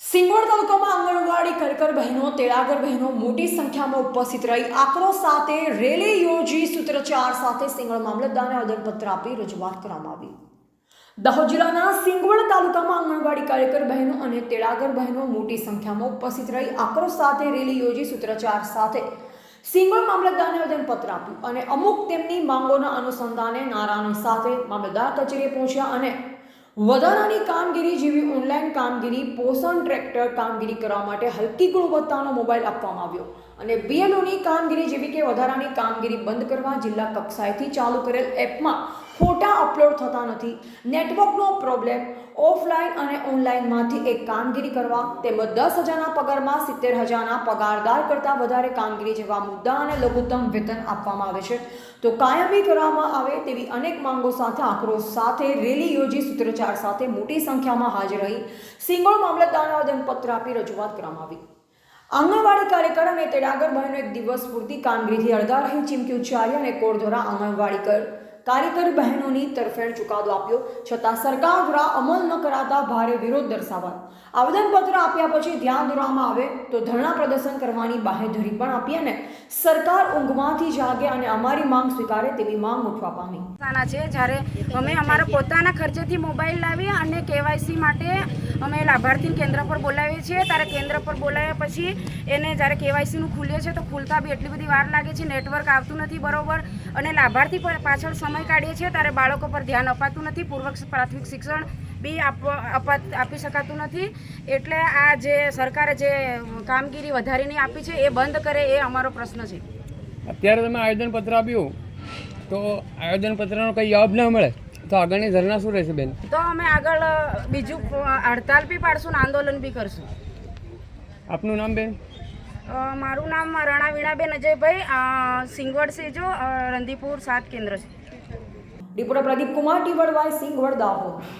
સિંગવડ તાલુકામાં આંગણવાડી કરકર બહેનો, તેડાગર બહેનો મોટી સંખ્યામાં ઉપસ્થિત રહી આક્રોશ સાથે રેલી યોજી સૂત્રચાર સાથે સિંગવડ મામલતદારને આવેદનપત્ર આપી રજૂઆત કરવામાં આવી. દાહોદ જિલ્લાના સિંગવડ તાલુકામાં આંગણવાડી કાર્યકર બહેનો અને તેડાગર બહેનો મોટી સંખ્યામાં ઉપસ્થિત રહી આક્રોશ સાથે રેલી યોજી સૂત્રચાર સાથે સિંગોડ મામલતદારને આવેદનપત્ર આપ્યું અને અમુક તેમની માંગોના અનુસંધાને નારાની સાથે મામલતદાર કચેરીએ પહોંચ્યા અને વધારાની કામગીરી જેવી ઓનલાઈન કામગીરી, પોષણ ટ્રેક્ટર કામગીરી કરવા માટે હલકી ગુણવત્તાનો મોબાઈલ આપવામાં આવ્યો. અને બીએલઓની કામગીરી જેવી કે વધારાની કામગીરી બંધ કરવા જિલ્લા કક્ષાએથી ચાલુ કરેલ એપમાં ફોટા અપલોડ થતા નથી. નેટવર્કનો પ્રોબ્લેમ ઓફલાઈન અને ઓનલાઈનમાંથી એક કામગીરી કરવા તેમજ દસ હજારના પગારમાં સિત્તેર હજારના પગારદાર કરતાં વધારે કામગીરી જેવા મુદ્દા અને લઘુત્તમ વેતન આપવામાં આવે છે. તો કાયમી કરવામાં આવે તેવી અનેક માંગો સાથે આક્રોશ સાથે રેલી યોજી સૂત્રોચ્ચાર સાથે મોટી સંખ્યામાં હાજર રહી સિંગોળ મામલતદારને આવેદનપત્ર આપી રજૂઆત કરવામાં આવી. આંગણવાડી કાર્યકર અને તેડાગર બહેનો એક દિવસ પૂરતી કામગીરીથી અડધા રહી ચીમકી ઉચ્ચારી અને કોડ દ્વારા આંગણવાડી કર કાર્યકર બહેનોની તરફેણ ચુકાદો આપ્યો, છતાં સરકાર દ્વારા અમલ ન કરાતા ભારે વિરોધ દર્શાવાયો. આવેદનપત્ર આપ્યા પછી ધ્યાન દોરવામાં આવે તો ધરણા પ્રદર્શન કરવાની બાહેધરી પણ આપી અને સરકાર ઊંઘમાંથી જાગે અને અમારી માંગ સ્વીકારે તેવી માંગ ઉઠવા પામી. છે, જ્યારે અમે અમારા પોતાના ખર્ચેથી મોબાઈલ લાવી અને કેવાયસી માટે અમે લાભાર્થી કેન્દ્ર પર બોલાવીએ છીએ. ત્યારે કેન્દ્ર પર બોલાવ્યા પછી એને જ્યારે કેવાયસીનું ખુલીએ છે તો ખુલતા બી એટલી બધી વાર લાગે છે, નેટવર્ક આવતું નથી બરોબર અને લાભાર્થી પાછળ સમય કાઢીએ છીએ ત્યારે બાળકો પર ધ્યાન અપાતું નથી પૂર્વ પ્રાથમિક શિક્ષણ બી આપી શકાતું નથી. એટલે આ જે સરકારે જે કામગીરી વધારીની આપી છે એ બંધ કરે એ અમારો પ્રશ્ન છે. અત્યારે તમે આવેદનપત્ર આપ્યું તો આવેદનપત્રનો કંઈ જવાબ ના મળે? તો આગળની ધરના શું રહેશે બેન? તો અમે આગળ બીજું હડતાલ બી પાડશું ને આંદોલન બી કરશું. આપનું નામ બેન? મારું નામ રણા વીણાબેન અજયભાઈ સિંગવડ સેજો અ, રંદીપુર સાત કેન્દ્ર છે. રિપોર્ટર પ્રદીપ કુમાર ટીવડ વાય સિંગવડ દાહોદ